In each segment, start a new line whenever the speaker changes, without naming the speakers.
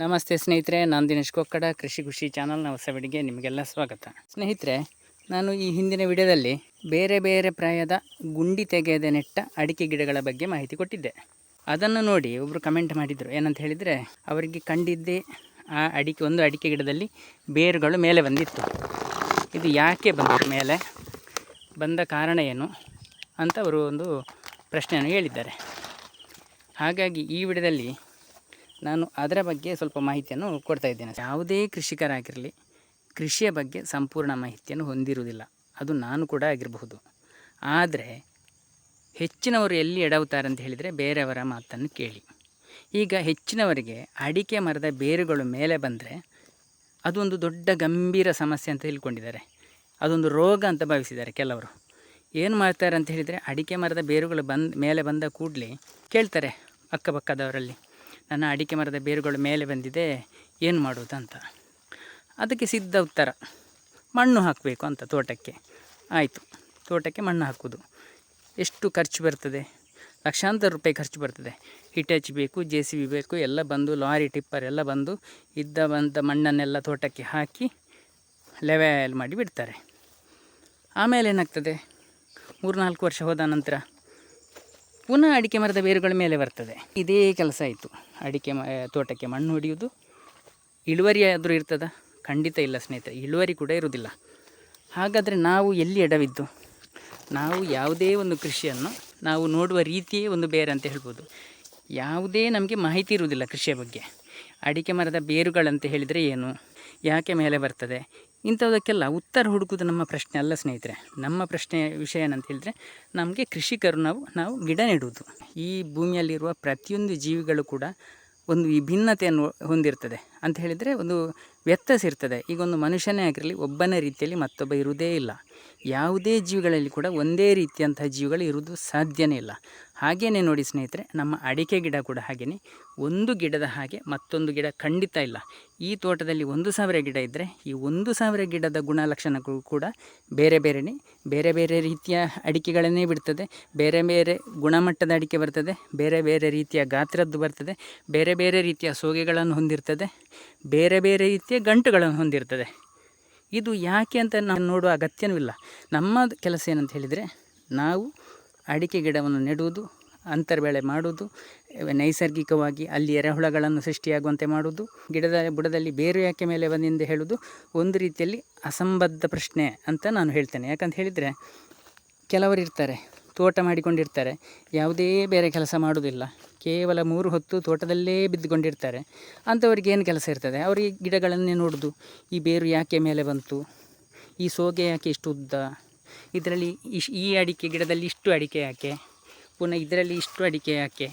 ನಮಸ್ತೆ ಸ್ನೇಹಿತರೆ, ನಾನು ದಿನೇಶ್ ಕೊಕ್ಕಡ, ಕೃಷಿ ಖುಷಿ ಚಾನಲ್ನ ಹೊಸ ವಿಡಿಗೆ ನಿಮಗೆಲ್ಲ ಸ್ವಾಗತ. ಸ್ನೇಹಿತರೆ, ನಾನು ಈ ಹಿಂದಿನ ವಿಡಿಯೋದಲ್ಲಿ ಬೇರೆ ಬೇರೆ ಪ್ರಾಯದ ಗುಂಡಿ ತೆಗೆಯದೆ ನೆಟ್ಟ ಅಡಿಕೆ ಗಿಡಗಳ ಬಗ್ಗೆ ಮಾಹಿತಿ ಕೊಟ್ಟಿದ್ದೆ. ಅದನ್ನು ನೋಡಿ ಒಬ್ಬರು ಕಮೆಂಟ್ ಮಾಡಿದರು. ಏನಂತ ಹೇಳಿದರೆ, ಅವರಿಗೆ ಕಂಡಿದ್ದೇ ಆ ಅಡಿಕೆ, ಒಂದು ಅಡಿಕೆ ಗಿಡದಲ್ಲಿ ಬೇರುಗಳು ಮೇಲೆ ಬಂದಿತ್ತು. ಇದು ಯಾಕೆ ಬಂತು ಮೇಲೆ? ಬಂದ ಕಾರಣ ಏನು ಅಂತ ಅವರು ಒಂದು ಪ್ರಶ್ನೆಯನ್ನು ಹೇಳಿದ್ದಾರೆ. ಹಾಗಾಗಿ ಈ ವಿಡಿಯೋದಲ್ಲಿ ನಾನು ಅದರ ಬಗ್ಗೆ ಸ್ವಲ್ಪ ಮಾಹಿತಿಯನ್ನು ಕೊಡ್ತಾ ಇದ್ದೇನೆ. ಯಾವುದೇ ಕೃಷಿಕರಾಗಿರಲಿ, ಕೃಷಿಯ ಬಗ್ಗೆ ಸಂಪೂರ್ಣ ಮಾಹಿತಿಯನ್ನು ಹೊಂದಿರುವುದಿಲ್ಲ. ಅದು ನಾನು ಕೂಡ ಆಗಿರಬಹುದು. ಆದರೆ, ಹೆಚ್ಚಿನವರು ಎಲ್ಲಿ ಎಡವುತ್ತಾರೆ ಅಂತ ಹೇಳಿದರೆ ಬೇರೆಯವರ ಮಾತನ್ನು ಕೇಳಿ. ಈಗ ಹೆಚ್ಚಿನವರಿಗೆ ಅಡಿಕೆ ಮರದ ಬೇರುಗಳು ಮೇಲೆ ಬಂದರೆ ಅದೊಂದು ದೊಡ್ಡ ಗಂಭೀರ ಸಮಸ್ಯೆ ಅಂತ ತಿಳ್ಕೊಂಡಿದ್ದಾರೆ. ಅದೊಂದು ರೋಗ ಅಂತ ಭಾವಿಸಿದ್ದಾರೆ ಕೆಲವರು. ಏನು ಮಾಡ್ತಾರೆ ಅಂತ ಹೇಳಿದರೆ ಅಡಿಕೆ ಮರದ ಬೇರುಗಳು ಬಂದ, ಮೇಲೆ ಬಂದ ಕೂಡಲೇ ಕೇಳ್ತಾರೆ ಅಕ್ಕಪಕ್ಕದವರಲ್ಲಿ. ನನ್ನ ಅಡಿಕೆ ಮರದ ಬೇರುಗಳು ಮೇಲೆ ಬಂದಿದೆ, ಏನು ಮಾಡೋದು ಅಂತ. ಅದಕ್ಕೆ ಸಿದ್ಧ ಉತ್ತರ, ಮಣ್ಣು ಹಾಕಬೇಕು ಅಂತ ತೋಟಕ್ಕೆ. ಆಯಿತು, ತೋಟಕ್ಕೆ ಮಣ್ಣು ಹಾಕೋದು ಎಷ್ಟು ಖರ್ಚು ಬರ್ತದೆ? ಲಕ್ಷಾಂತರ ರೂಪಾಯಿ ಖರ್ಚು ಬರ್ತದೆ. ಹಿಟಚ್ ಬೇಕು, ಜೆ ಸಿ ಬಿ ಬೇಕು, ಎಲ್ಲ ಬಂದು, ಲಾರಿ, ಟಿಪ್ಪರ್ ಎಲ್ಲ ಬಂದು, ಇದ್ದ ಬಂದ ಮಣ್ಣನ್ನೆಲ್ಲ ತೋಟಕ್ಕೆ ಹಾಕಿ, ಲೆವೆಲ್ ಮಾಡಿ ಬಿಡ್ತಾರೆ. ಆಮೇಲೆ ಏನಾಗ್ತದೆ? ಮೂರು ನಾಲ್ಕು ವರ್ಷ ಹೋದ ನಂತರ ಪುನಃ ಅಡಿಕೆ ಮರದ ಬೇರುಗಳ ಮೇಲೆ ಬರ್ತದೆ. ಇದೇ ಕೆಲಸ ಆಯಿತು. ಅಡಿಕೆ ಮ, ತೋಟಕ್ಕೆ ಮಣ್ಣು ಹೊಡೆಯುವುದು. ಇಳುವರಿ ಆದರೂ ಇರ್ತದ? ಖಂಡಿತ ಇಲ್ಲ ಸ್ನೇಹಿತರೆ. ಇಳುವರಿ ಕೂಡ ಇರುವುದಿಲ್ಲ. ಹಾಗಾದರೆ ನಾವು ಎಲ್ಲಿ ಎಡವಿದ್ದು? ನಾವು ಯಾವುದೇ ಒಂದು ಕೃಷಿಯನ್ನು ನಾವು ನೋಡುವ ರೀತಿಯೇ ಒಂದು ಬೇರೆ ಅಂತ ಹೇಳ್ಬೋದು. ಯಾವುದೇ ನಮಗೆ ಮಾಹಿತಿ ಇರುವುದಿಲ್ಲ ಕೃಷಿಯ ಬಗ್ಗೆ. ಅಡಿಕೆ ಮರದ ಬೇರುಗಳಂತ ಹೇಳಿದರೆ ಏನು? ಯಾಕೆ ಮೇಲೆ ಬರ್ತದೆ? ಇಂಥದಕ್ಕೆಲ್ಲ ಉತ್ತರ ಹುಡುಕುವುದು ನಮ್ಮ ಪ್ರಶ್ನೆ ಅಲ್ಲ ಸ್ನೇಹಿತರೆ. ನಮ್ಮ ಪ್ರಶ್ನೆ ವಿಷಯ ಏನಂತ ಹೇಳಿದರೆ, ನಮಗೆ ಕೃಷಿಕರು ನಾವು ನಾವು ಗಿಡ ನೆಡುವುದು. ಈ ಭೂಮಿಯಲ್ಲಿರುವ ಪ್ರತಿಯೊಂದು ಜೀವಿಗಳು ಕೂಡ ಒಂದು ವಿಭಿನ್ನತೆಯನ್ನು ಹೊಂದಿರ್ತದೆ. ಅಂತ ಹೇಳಿದರೆ ಒಂದು ವ್ಯತ್ಯಾಸ ಇರ್ತದೆ. ಈಗ ಒಂದು ಮನುಷ್ಯನೇ ಆಗಿರಲಿ, ಒಬ್ಬನ ರೀತಿಯಲ್ಲಿ ಮತ್ತೊಬ್ಬ ಇರುವುದೇ ಇಲ್ಲ. ಯಾವುದೇ ಜೀವಿಗಳಲ್ಲಿ ಕೂಡ ಒಂದೇ ರೀತಿಯಂತಹ ಜೀವಿಗಳು ಇರುವುದು ಸಾಧ್ಯನೇ ಇಲ್ಲ. ಹಾಗೆಯೇ ನೋಡಿ ಸ್ನೇಹಿತರೆ, ನಮ್ಮ ಅಡಿಕೆ ಗಿಡ ಕೂಡ ಹಾಗೆಯೇ ಒಂದು ಗಿಡದ ಹಾಗೆ ಮತ್ತೊಂದು ಗಿಡ ಖಂಡಿತ ಇಲ್ಲ. ಈ ತೋಟದಲ್ಲಿ ಒಂದು ಸಾವಿರ ಗಿಡ ಇದ್ದರೆ ಈ ಒಂದು ಸಾವಿರ ಗಿಡದ ಗುಣಲಕ್ಷಣಗಳು ಕೂಡ ಬೇರೆ ಬೇರೆಯೇ ಬೇರೆ ಬೇರೆ ರೀತಿಯ ಅಡಿಕೆಗಳನ್ನೇ ಬಿಡ್ತದೆ. ಬೇರೆ ಬೇರೆ ಗುಣಮಟ್ಟದ ಅಡಿಕೆ ಬರ್ತದೆ. ಬೇರೆ ಬೇರೆ ರೀತಿಯ ಗಾತ್ರದ್ದು ಬರ್ತದೆ. ಬೇರೆ ಬೇರೆ ರೀತಿಯ ಸೋಗೆಗಳನ್ನು ಹೊಂದಿರ್ತದೆ. ಬೇರೆ ಬೇರೆ ರೀತಿಯ ಗಂಟುಗಳನ್ನು ಹೊಂದಿರ್ತದೆ. ಇದು ಯಾಕೆ ಅಂತ ನಾವು ನೋಡುವ ಅಗತ್ಯವಿಲ್ಲ. ನಮ್ಮ ಕೆಲಸ ಏನಂತ ಹೇಳಿದರೆ, ನಾವು ಅಡಿಕೆ ಗಿಡವನ್ನು ನೆಡುವುದು, ಅಂತರ್ಬೆಳೆ ಮಾಡುವುದು, ನೈಸರ್ಗಿಕವಾಗಿ ಅಲ್ಲಿ ಎರೆಹುಳಗಳನ್ನು ಸೃಷ್ಟಿಯಾಗುವಂತೆ ಮಾಡುವುದು, ಗಿಡದ ಬುಡದಲ್ಲಿ ಬೇರು ಯಾಕೆ ಮೇಲೆ ಬಂದಿಂದ ಹೇಳುವುದು, ಒಂದು ರೀತಿಯಲ್ಲಿ ಅಸಂಬದ್ಧ ಪ್ರಶ್ನೆ ಅಂತ ನಾನು ಹೇಳ್ತೇನೆ. ಯಾಕಂತ ಹೇಳಿದರೆ, ಕೆಲವರು ಇರ್ತಾರೆ. ತೋಟ ಮಾಡಿಕೊಂಡಿರ್ತಾರೆ. ಯಾವುದೇ ಬೇರೆ ಕೆಲಸ ಮಾಡುವುದಿಲ್ಲ. ಕೇವಲ ಮೂರು ಹೊತ್ತು ತೋಟದಲ್ಲೇ ಬಿದ್ದುಕೊಂಡಿರ್ತಾರೆ. ಅಂಥವ್ರಿಗೆ ಏನು ಕೆಲಸ ಇರ್ತದೆ? ಅವರಿಗೆ ಗಿಡಗಳನ್ನೇ ನೋಡೋದು. ಈ ಬೇರು ಯಾಕೆ ಮೇಲೆ ಬಂತು? ಈ ಸೋಗೆ ಯಾಕೆ ಇಷ್ಟು ಉದ್ದ? ಇದರಲ್ಲಿ ಇಶ್ ಈ ಅಡಿಕೆ ಗಿಡದಲ್ಲಿ ಇಷ್ಟು ಅಡಿಕೆ ಯಾಕೆ? ಪುನಃ ಇದರಲ್ಲಿ ಇಷ್ಟು ಅಡಿಕೆ ಯಾಕೆ?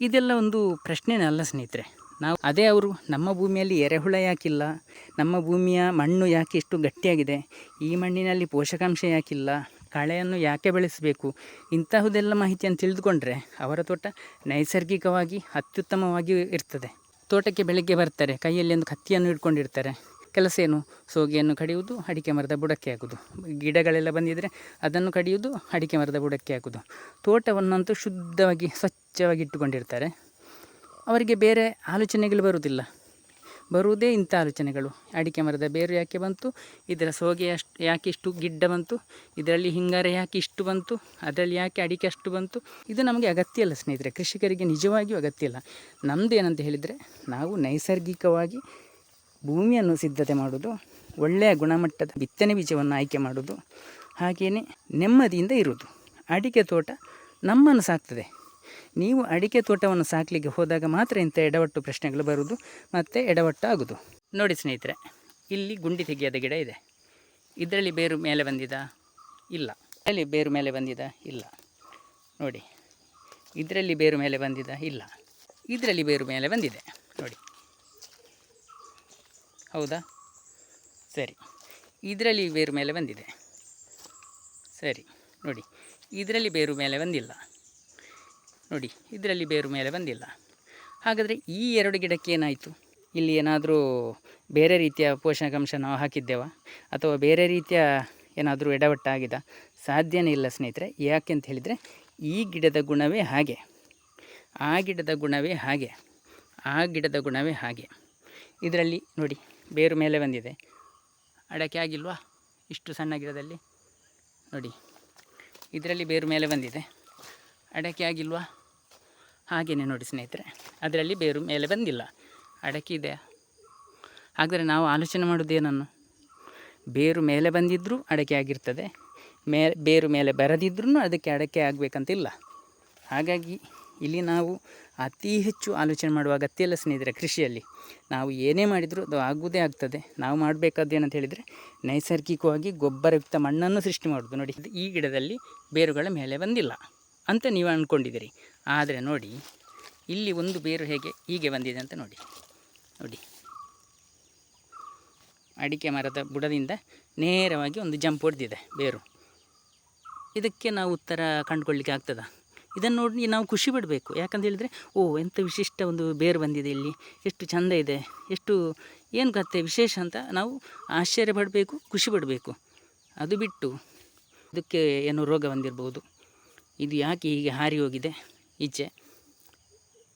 ಇದೆಲ್ಲ ಒಂದು ಪ್ರಶ್ನೆನೇ ಅಲ್ಲ ಸ್ನೇಹಿತರೆ. ನಾವು ಅದೇ ಅವರು, ನಮ್ಮ ಭೂಮಿಯಲ್ಲಿ ಎರೆಹುಳ ಯಾಕಿಲ್ಲ? ನಮ್ಮ ಭೂಮಿಯ ಮಣ್ಣು ಯಾಕೆ ಇಷ್ಟು ಗಟ್ಟಿಯಾಗಿದೆ? ಈ ಮಣ್ಣಿನಲ್ಲಿ ಪೋಷಕಾಂಶ ಯಾಕಿಲ್ಲ? ಕಳೆಯನ್ನು ಯಾಕೆ ಬೆಳೆಸಬೇಕು? ಇಂತಹುದೆಲ್ಲ ಮಾಹಿತಿಯನ್ನು ತಿಳಿದುಕೊಂಡ್ರೆ ಅವರ ತೋಟ ನೈಸರ್ಗಿಕವಾಗಿ ಅತ್ಯುತ್ತಮವಾಗಿ ಇರ್ತದೆ. ತೋಟಕ್ಕೆ ಬೆಳಗ್ಗೆ ಬರ್ತಾರೆ, ಕೈಯಲ್ಲಿ ಒಂದು ಕತ್ತಿಯನ್ನು ಇಟ್ಕೊಂಡಿರ್ತಾರೆ ಕೆಲಸ ಏನು? ಸೋಗೆಯನ್ನು ಕಡಿಯುವುದು, ಅಡಿಕೆ ಮರದ ಬುಡಕ್ಕೆ ಹಾಕೋದು ಗಿಡಗಳೆಲ್ಲ ಬಂದಿದ್ದರೆ ಅದನ್ನು ಕಡಿಯುವುದು, ಅಡಿಕೆ ಮರದ ಬುಡಕ್ಕೆ ಹಾಕೋದು ತೋಟವನ್ನಂತೂ ಶುದ್ಧವಾಗಿ, ಸ್ವಚ್ಛವಾಗಿ ಇಟ್ಟುಕೊಂಡಿರ್ತಾರೆ. ಅವರಿಗೆ ಬೇರೆ ಆಲೋಚನೆಗಳು ಬರುವುದಿಲ್ಲ. ಬರುವುದೇ ಇಂಥ ಆಲೋಚನೆಗಳು. ಅಡಿಕೆ ಮರದ ಬೇರು ಯಾಕೆ ಬಂತು? ಇದರ ಸೋಗೆ ಅಷ್ಟು ಯಾಕೆ ಇಷ್ಟು ಗಿಡ್ಡ ಬಂತು? ಇದರಲ್ಲಿ ಹಿಂಗಾರ ಯಾಕೆ ಇಷ್ಟು ಬಂತು? ಅದರಲ್ಲಿ ಯಾಕೆ ಅಡಿಕೆ ಅಷ್ಟು ಬಂತು? ಇದು ನಮಗೆ ಅಗತ್ಯ ಇಲ್ಲ ಸ್ನೇಹಿತರೆ. ಕೃಷಿಕರಿಗೆ ನಿಜವಾಗಿಯೂ ಅಗತ್ಯ ಇಲ್ಲ ನಮ್ಮದು ಏನಂತ ಹೇಳಿದರೆ, ನಾವು ನೈಸರ್ಗಿಕವಾಗಿ ಭೂಮಿಯನ್ನು ಸಿದ್ಧತೆ ಮಾಡೋದು ಒಳ್ಳೆಯ ಗುಣಮಟ್ಟದ ಬಿತ್ತನೆ ಬೀಜವನ್ನು ಆಯ್ಕೆ ಮಾಡೋದು ಹಾಗೆಯೇ ನೆಮ್ಮದಿಯಿಂದ ಇರುವುದು. ಅಡಿಕೆ ತೋಟ ನಮ್ಮನ್ನು ಸಾಕ್ತದೆ. ನೀವು ಅಡಿಕೆ ತೋಟವನ್ನು ಸಾಕಲಿಕ್ಕೆ ಹೋದಾಗ ಮಾತ್ರ ಇಂಥ ಎಡವಟ್ಟು ಪ್ರಶ್ನೆಗಳು ಬರುವುದು, ಮತ್ತು ಎಡವಟ್ಟು ಆಗೋದು ನೋಡಿ ಸ್ನೇಹಿತರೆ, ಇಲ್ಲಿ ಗುಂಡಿ ತೆಗೆಯದ ಗಿಡ ಇದೆ. ಇದರಲ್ಲಿ ಬೇರು ಮೇಲೆ ಬಂದಿದ? ಇಲ್ಲ. ಅಲ್ಲಿ ಬೇರು ಮೇಲೆ ಬಂದಿದ? ಇಲ್ಲ. ನೋಡಿ. ಇದರಲ್ಲಿ ಬೇರು ಮೇಲೆ ಬಂದಿದ? ಇಲ್ಲ. ಇದರಲ್ಲಿ ಬೇರು ಮೇಲೆ ಬಂದಿದೆ. ನೋಡಿ. ಹೌದಾ? ಸರಿ. ಇದರಲ್ಲಿ ಬೇರು ಮೇಲೆ ಬಂದಿದೆ. ಸರಿ. ನೋಡಿ. ಇದರಲ್ಲಿ ಬೇರು ಮೇಲೆ ಬಂದಿಲ್ಲ. ನೋಡಿ, ಇದರಲ್ಲಿ ಬೇರು ಮೇಲೆ ಬಂದಿಲ್ಲ. ಹಾಗಾದರೆ ಈ ಎರಡು ಗಿಡಕ್ಕೆ ಏನಾಯಿತು? ಇಲ್ಲಿ ಏನಾದರೂ ಬೇರೆ ರೀತಿಯ ಪೋಷಕಾಂಶ ನಾವು ಹಾಕಿದ್ದೇವ? ಅಥವಾ ಬೇರೆ ರೀತಿಯ ಏನಾದರೂ ಎಡವಟ್ಟಾಗಿದ ಸಾಧ್ಯನೇ ಇಲ್ಲ ಸ್ನೇಹಿತರೆ, ಯಾಕೆ ಅಂತ ಹೇಳಿದರೆ ಈ ಗಿಡದ ಗುಣವೇ ಹಾಗೆ. ಆ ಗಿಡದ ಗುಣವೇ ಹಾಗೆ. ಆ ಗಿಡದ ಗುಣವೇ ಹಾಗೆ. ಇದರಲ್ಲಿ ನೋಡಿ, ಬೇರು ಮೇಲೆ ಬಂದಿದೆ. ಅಡಕೆ ಆಗಿಲ್ವಾ? ಇಷ್ಟು ಸಣ್ಣ ಗಿಡದಲ್ಲಿ. ನೋಡಿ, ಇದರಲ್ಲಿ ಬೇರು ಮೇಲೆ ಬಂದಿದೆ. ಅಡಕೆ ಆಗಿಲ್ವಾ? ಹಾಗೆಯೇ ನೋಡಿ ಸ್ನೇಹಿತರೆ, ಅದರಲ್ಲಿ ಬೇರು ಮೇಲೆ ಬಂದಿಲ್ಲ. ಅಡಕೆ ಇದೆ. ಹಾಗಾದರೆ ನಾವು ಆಲೋಚನೆ ಮಾಡೋದೇನನ್ನು ಬೇರು ಮೇಲೆ ಬಂದಿದ್ದರೂ ಅಡಕೆ ಆಗಿರ್ತದೆ. ಮೇ, ಬೇರು ಮೇಲೆ ಬರದಿದ್ರೂ ಅದಕ್ಕೆ ಅಡಕೆ ಆಗಬೇಕಂತಿಲ್ಲ. ಹಾಗಾಗಿ ಇಲ್ಲಿ ನಾವು ಅತಿ ಹೆಚ್ಚು ಆಲೋಚನೆ ಮಾಡುವ ಅಗತ್ಯ ಇಲ್ಲ ಸ್ನೇಹಿತರೆ ಕೃಷಿಯಲ್ಲಿ. ನಾವು ಏನೇ ಮಾಡಿದರೂ ಅದು ಆಗುವುದೇ ಆಗ್ತದೆ. ನಾವು ಮಾಡಬೇಕಾದ್ದು ಏನಂತ ಹೇಳಿದರೆ ನೈಸರ್ಗಿಕವಾಗಿ ಗೊಬ್ಬರಯುಕ್ತ ಮಣ್ಣನ್ನು ಸೃಷ್ಟಿ ಮಾಡೋದು ನೋಡಿ, ಈ ಗಿಡದಲ್ಲಿ ಬೇರುಗಳ ಮೇಲೆ ಬಂದಿಲ್ಲ. ಅಂತ ನೀವು ಅಂದ್ಕೊಂಡಿದ್ದೀರಿ ಆದರೆ ನೋಡಿ, ಇಲ್ಲಿ ಒಂದು ಬೇರು ಹೇಗೆ ಹೀಗೆ ಬಂದಿದೆ ಅಂತ ನೋಡಿ. ನೋಡಿ. ಅಡಿಕೆ ಮರದ ಬುಡದಿಂದ ನೇರವಾಗಿ ಒಂದು ಜಂಪ್ ಹೊಡೆದಿದೆ ಬೇರು. ಇದಕ್ಕೆ ನಾವು ಉತ್ತರ ಕಂಡುಕೊಳ್ಳಿಕ್ಕೆ ಆಗ್ತದ? ಇದನ್ನು ನೋಡಿ ನಾವು ಖುಷಿ ಪಡಬೇಕು. ಯಾಕಂತ ಹೇಳಿದರೆ, ಓ ಎಂಥ ವಿಶಿಷ್ಟ ಒಂದು ಬೇರು ಬಂದಿದೆ ಇಲ್ಲಿ. ಎಷ್ಟು ಚಂದ ಇದೆ. ಎಷ್ಟು, ಏನು ಕತೆ ವಿಶೇಷ ಅಂತ ನಾವು ಆಶ್ಚರ್ಯ ಪಡಬೇಕು, ಖುಷಿ ಪಡಬೇಕು. ಅದು ಬಿಟ್ಟು ಇದಕ್ಕೆ ಏನು ರೋಗ ಬಂದಿರ್ಬೋದು. ಇದು ಯಾಕೆ ಹೀಗೆ ಹಾರಿ ಹೋಗಿದೆ? ಈಚೆ.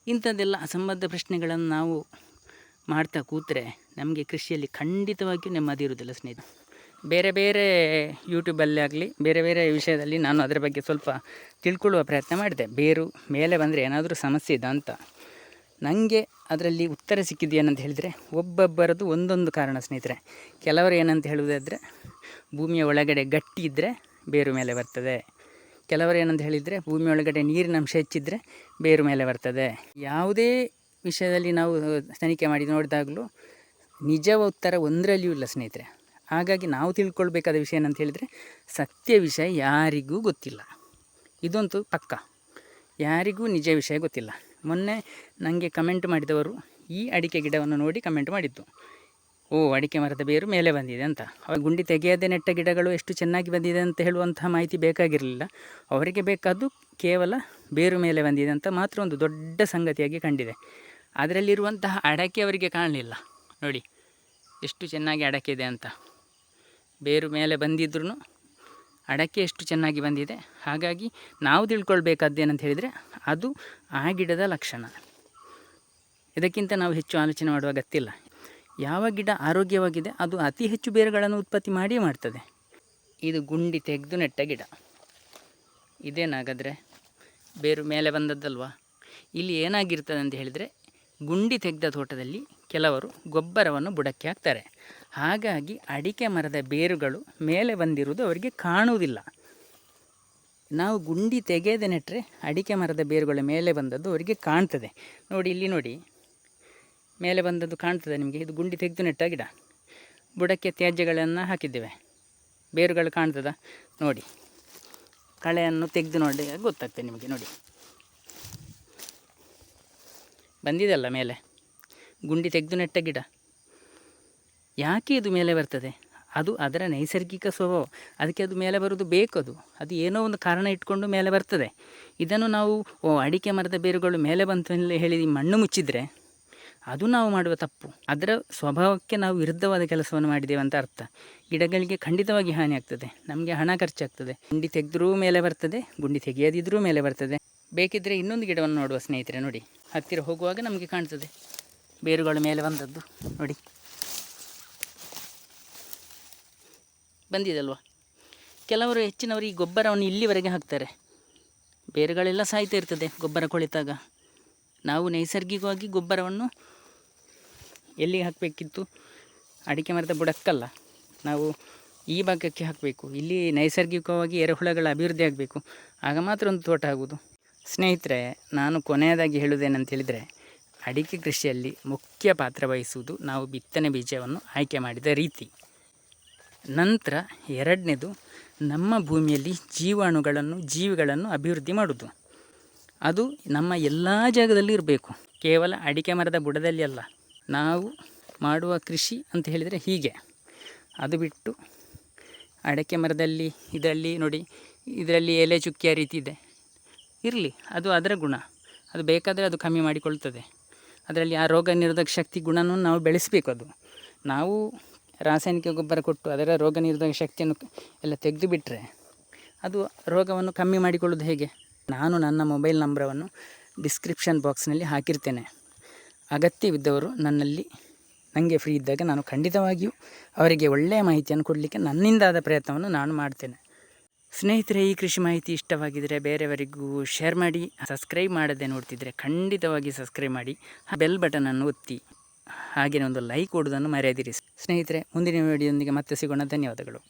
ಇಂಥದ್ದೆಲ್ಲ ಅಸಂಬದ್ಧ ಪ್ರಶ್ನೆಗಳನ್ನು ನಾವು ಮಾಡ್ತಾ ಕೂತ್ರೆ ನಮಗೆ ಕೃಷಿಯಲ್ಲಿ ಖಂಡಿತವಾಗಿಯೂ ನೆಮ್ಮದಿ ಇರುವುದಿಲ್ಲ ಸ್ನೇಹಿತ ಬೇರೆ ಬೇರೆ ಯೂಟ್ಯೂಬಲ್ಲಿ ಆಗಲಿ, ಬೇರೆ ಬೇರೆ ವಿಷಯದಲ್ಲಿ ನಾನು ಅದರ ಬಗ್ಗೆ ಸ್ವಲ್ಪ ತಿಳ್ಕೊಳ್ಳುವ ಪ್ರಯತ್ನ ಮಾಡಿದೆ. ಬೇರು ಮೇಲೆ ಬಂದರೆ ಏನಾದರೂ ಸಮಸ್ಯೆ ಇದೆ ಅಂತ. ನನಗೆ ಅದರಲ್ಲಿ ಉತ್ತರ ಸಿಕ್ಕಿದೆಯೇನಂತ ಹೇಳಿದರೆ ಒಬ್ಬೊಬ್ಬರದು ಒಂದೊಂದು ಕಾರಣ ಸ್ನೇಹಿತರೆ. ಕೆಲವರು ಏನಂತ ಹೇಳುವುದಾದರೆ, ಭೂಮಿಯ ಒಳಗಡೆ ಗಟ್ಟಿ ಇದ್ದರೆ ಬೇರು ಮೇಲೆ ಬರ್ತದೆ. ಕೆಲವರು ಏನಂತ ಹೇಳಿದರೆ ಭೂಮಿ ಒಳಗಡೆ ನೀರಿನ ಅಂಶ ಹೆಚ್ಚಿದ್ರೆ ಬೇರು ಮೇಲೆ ಬರ್ತದೆ. ಯಾವುದೇ ವಿಷಯದಲ್ಲಿ ನಾವು ತನಿಖೆ ಮಾಡಿ ನೋಡಿದಾಗಲೂ ನಿಜ ಉತ್ತರ ಒಂದರಲ್ಲಿಯೂ ಇಲ್ಲ ಸ್ನೇಹಿತರೆ. ಹಾಗಾಗಿ ನಾವು ತಿಳ್ಕೊಳ್ಬೇಕಾದ ವಿಷಯ ಏನಂತ ಹೇಳಿದರೆ ಸತ್ಯ ವಿಷಯ ಯಾರಿಗೂ ಗೊತ್ತಿಲ್ಲ. ಇದಂತೂ ಪಕ್ಕ. ಯಾರಿಗೂ ನಿಜ ವಿಷಯ ಗೊತ್ತಿಲ್ಲ. ಮೊನ್ನೆ ನನಗೆ ಕಮೆಂಟ್ ಮಾಡಿದವರು ಈ ಅಡಿಕೆ ಗಿಡವನ್ನು ನೋಡಿ ಕಮೆಂಟ್ ಮಾಡಿದ್ದು. ಓ, ಅಡಿಕೆ ಮರದ ಬೇರು ಮೇಲೆ ಬಂದಿದೆ ಅಂತ. ಅವಾಗ ಗುಂಡಿ ತೆಗೆಯದೆ ನೆಟ್ಟ ಗಿಡಗಳು ಎಷ್ಟು ಚೆನ್ನಾಗಿ ಬಂದಿದೆ ಅಂತ ಹೇಳುವಂತಹ ಮಾಹಿತಿ ಬೇಕಾಗಿರಲಿಲ್ಲ. ಅವರಿಗೆ ಬೇಕಾದ್ದು ಕೇವಲ ಬೇರು ಮೇಲೆ ಬಂದಿದೆ ಅಂತ ಮಾತ್ರ ಒಂದು ದೊಡ್ಡ ಸಂಗತಿಯಾಗಿ ಕಂಡಿದೆ. ಅದರಲ್ಲಿರುವಂತಹ ಅಡಕೆ ಅವರಿಗೆ ಕಾಣಲಿಲ್ಲ. ನೋಡಿ, ಎಷ್ಟು ಚೆನ್ನಾಗಿ ಅಡಕೆ ಇದೆ ಅಂತ. ಬೇರು ಮೇಲೆ ಬಂದಿದ್ರೂ ಅಡಕೆ ಎಷ್ಟು ಚೆನ್ನಾಗಿ ಬಂದಿದೆ. ಹಾಗಾಗಿ ನಾವು ತಿಳ್ಕೊಳ್ಬೇಕಾದ್ದೇನಂತ ಹೇಳಿದರೆ ಅದು ಆ ಗಿಡದ ಲಕ್ಷಣ. ಇದಕ್ಕಿಂತ ನಾವು ಹೆಚ್ಚು ಆಲೋಚನೆ ಮಾಡುವ ಅಗತ್ಯ ಯಾವ ಗಿಡ ಆರೋಗ್ಯವಾಗಿದೆ ಅದು ಅತಿ ಹೆಚ್ಚು ಬೇರುಗಳನ್ನು ಉತ್ಪತ್ತಿ ಮಾಡಿ ಮಾಡ್ತದೆ. ಇದು ಗುಂಡಿ ತೆಗೆದು ನೆಟ್ಟ ಗಿಡ. ಇದೇನಾಗಾದರೆ ಬೇರು ಮೇಲೆ ಬಂದದ್ದಲ್ವಾ? ಇಲ್ಲಿ ಏನಾಗಿರ್ತದೆ ಅಂತ ಹೇಳಿದರೆ ಗುಂಡಿ ತೆಗೆದ ತೋಟದಲ್ಲಿ ಕೆಲವರು ಗೊಬ್ಬರವನ್ನು ಬುಡಕ್ಕೆ ಹಾಕ್ತಾರೆ. ಹಾಗಾಗಿ ಅಡಿಕೆ ಮರದ ಬೇರುಗಳು ಮೇಲೆ ಬಂದಿರುವುದು ಅವರಿಗೆ ಕಾಣುವುದಿಲ್ಲ. ನಾವು ಗುಂಡಿ ತೆಗೆದ ನೆಟ್ಟರೆ ಅಡಿಕೆ ಮರದ ಬೇರುಗಳ ಮೇಲೆ ಬಂದದ್ದು ಅವರಿಗೆ ಕಾಣ್ತದೆ. ನೋಡಿ, ಇಲ್ಲಿ ನೋಡಿ. ಮೇಲೆ ಬಂದದ್ದು ಕಾಣ್ತದೆ ನಿಮಗೆ. ಇದು ಗುಂಡಿ ತೆಗೆದು ನೆಟ್ಟ ಗಿಡ. ಬುಡಕ್ಕೆ ತ್ಯಾಜ್ಯಗಳನ್ನು ಹಾಕಿದ್ದೇವೆ. ಬೇರುಗಳು ಕಾಣ್ತದ? ನೋಡಿ. ಕಳೆಯನ್ನು ತೆಗೆದು ನೋಡಿ ಗೊತ್ತಾಗ್ತದೆ ನಿಮಗೆ, ನೋಡಿ. ಬಂದಿದೆಲ್ಲ ಮೇಲೆ? ಗುಂಡಿ ತೆಗೆದು ನೆಟ್ಟ ಗಿಡ. ಯಾಕೆ ಇದು ಮೇಲೆ ಬರ್ತದೆ? ಅದು ಅದರ ನೈಸರ್ಗಿಕ ಸ್ವಭಾವ. ಅದಕ್ಕೆ ಅದು ಮೇಲೆ ಬರೋದು ಬೇಕು ಅದು. ಅದು ಏನೋ ಒಂದು ಕಾರಣ ಇಟ್ಕೊಂಡು ಮೇಲೆ ಬರ್ತದೆ. ಇದನ್ನು ನಾವು ಅಡಿಕೆ ಮರದ ಬೇರುಗಳು ಮೇಲೆ ಬಂತು ಹೇಳಿ ಮಣ್ಣು ಮುಚ್ಚಿದರೆ ಅದು ನಾವು ಮಾಡುವ ತಪ್ಪು. ಅದರ ಸ್ವಭಾವಕ್ಕೆ ನಾವು ವಿರುದ್ಧವಾದ ಕೆಲಸವನ್ನು ಮಾಡಿದ್ದೇವೆ ಅಂತ ಅರ್ಥ. ಗಿಡಗಳಿಗೆ ಖಂಡಿತವಾಗಿ ಹಾನಿ ಆಗ್ತದೆ. ನಮಗೆ ಹಣ ಖರ್ಚಾಗ್ತದೆ. ಗುಂಡಿ ತೆಗೆದ್ರೂ ಮೇಲೆ ಬರ್ತದೆ, ಗುಂಡಿ ತೆಗೆಯದಿದ್ರೂ ಮೇಲೆ ಬರ್ತದೆ. ಬೇಕಿದ್ದರೆ ಇನ್ನೊಂದು ಗಿಡವನ್ನು ನೋಡುವ ಸ್ನೇಹಿತರೆ, ನೋಡಿ. ಹತ್ತಿರ ಹೋಗುವಾಗ ನಮಗೆ ಕಾಣ್ತದೆ. ಬೇರುಗಳ ಮೇಲೆ ಬಂದದ್ದು, ನೋಡಿ. ಬಂದಿದಲ್ವ? ಕೆಲವರು ಹೆಚ್ಚಿನವರು ಈ ಗೊಬ್ಬರವನ್ನು ಇಲ್ಲಿವರೆಗೆ ಹಾಕ್ತಾರೆ. ಬೇರುಗಳೆಲ್ಲ ಸಾಯ್ತಾ ಇರ್ತದೆ ಗೊಬ್ಬರ ಕೊಳಿತಾಗ. ನಾವು ನೈಸರ್ಗಿಕವಾಗಿ ಗೊಬ್ಬರವನ್ನು ಎಲ್ಲಿಗೆ ಹಾಕಬೇಕಿತ್ತು? ಅಡಿಕೆ ಮರದ ಬುಡಕ್ಕಲ್ಲ. ನಾವು ಈ ಭಾಗಕ್ಕೆ ಹಾಕಬೇಕು. ಇಲ್ಲಿ ನೈಸರ್ಗಿಕವಾಗಿ ಎರೆಹುಳಗಳ ಅಭಿವೃದ್ಧಿ ಆಗಬೇಕು. ಆಗ ಮಾತ್ರ ಒಂದು ತೋಟ ಆಗುವುದು. ಸ್ನೇಹಿತರೆ, ನಾನು ಕೊನೆಯದಾಗಿ ಹೇಳುವುದೇನಂತ ಹೇಳಿದರೆ ಅಡಿಕೆ ಕೃಷಿಯಲ್ಲಿ ಮುಖ್ಯ ಪಾತ್ರ ವಹಿಸುವುದು ನಾವು ಬಿತ್ತನೆ ಬೀಜವನ್ನು ಆಯ್ಕೆ ಮಾಡಿದ ರೀತಿ. ನಂತರ ಎರಡನೇದು, ನಮ್ಮ ಭೂಮಿಯಲ್ಲಿ ಜೀವಾಣುಗಳನ್ನು, ಜೀವಿಗಳನ್ನು ಅಭಿವೃದ್ಧಿ ಮಾಡುವುದು. ಅದು ನಮ್ಮ ಎಲ್ಲ ಜಾಗದಲ್ಲಿ ಇರಬೇಕು. ಕೇವಲ ಅಡಿಕೆ ಮರದ ಬುಡದಲ್ಲಿ ಅಲ್ಲ. ನಾವು ಮಾಡುವ ಕೃಷಿ ಅಂತ ಹೇಳಿದರೆ ಹೀಗೆ. ಅದು ಬಿಟ್ಟು ಅಡಿಕೆ ಮರದಲ್ಲಿ, ಇದರಲ್ಲಿ ನೋಡಿ, ಇದರಲ್ಲಿ ಎಲೆ ಚುಕ್ಕಿಯ ರೀತಿ ಇದೆ. ಇರಲಿ, ಅದು ಅದರ ಗುಣ. ಅದು ಬೇಕಾದರೆ ಅದು ಕಮ್ಮಿ ಮಾಡಿಕೊಳ್ತದೆ. ಅದರಲ್ಲಿ ಆ ರೋಗ ನಿರೋಧಕ ಶಕ್ತಿ ಗುಣನೂ ನಾವು ಬೆಳೆಸಬೇಕು ಅದು. ನಾವು ರಾಸಾಯನಿಕ ಗೊಬ್ಬರ ಕೊಟ್ಟು ಅದರ ರೋಗ ನಿರೋಧಕ ಶಕ್ತಿಯನ್ನು ಎಲ್ಲ ತೆಗೆದು ಬಿಟ್ಟರೆ ಅದು ರೋಗವನ್ನು ಕಮ್ಮಿ ಮಾಡಿಕೊಳ್ಳೋದು ಹೇಗೆ? ನಾನು ನನ್ನ ಮೊಬೈಲ್ ನಂಬರವನ್ನು ಡಿಸ್ಕ್ರಿಪ್ಷನ್ ಬಾಕ್ಸ್ನಲ್ಲಿ ಹಾಕಿರ್ತೇನೆ. ಅಗತ್ಯವಿದ್ದವರು ನನ್ನಲ್ಲಿ. ನನಗೆ ಫ್ರೀ ಇದ್ದಾಗ ನಾನು ಖಂಡಿತವಾಗಿಯೂ ಅವರಿಗೆ ಒಳ್ಳೆಯ ಮಾಹಿತಿಯನ್ನು ಕೊಡಲಿಕ್ಕೆ ನನ್ನಿಂದಾದ ಪ್ರಯತ್ನವನ್ನು ನಾನು ಮಾಡ್ತೇನೆ. ಸ್ನೇಹಿತರೆ, ಈ ಕೃಷಿ ಮಾಹಿತಿ ಇಷ್ಟವಾಗಿದ್ದರೆ ಬೇರೆಯವರಿಗೂ ಶೇರ್ ಮಾಡಿ ಸಬ್ಸ್ಕ್ರೈಬ್ ಮಾಡದೆ ನೋಡ್ತಿದ್ರೆ ಖಂಡಿತವಾಗಿ ಸಬ್ಸ್ಕ್ರೈಬ್ ಮಾಡಿ ಬೆಲ್ ಬಟನನ್ನು ಒತ್ತಿ ಹಾಗೆಯೇ ಒಂದು ಲೈಕ್ ಕೊಡೋದನ್ನು ಮರೆಯದಿರಿ. ಸ್ನೇಹಿತರೆ, ಮುಂದಿನ ವಿಡಿಯೋದೊಂದಿಗೆ ಮತ್ತೆ ಸಿಗೋಣ. ಧನ್ಯವಾದಗಳು.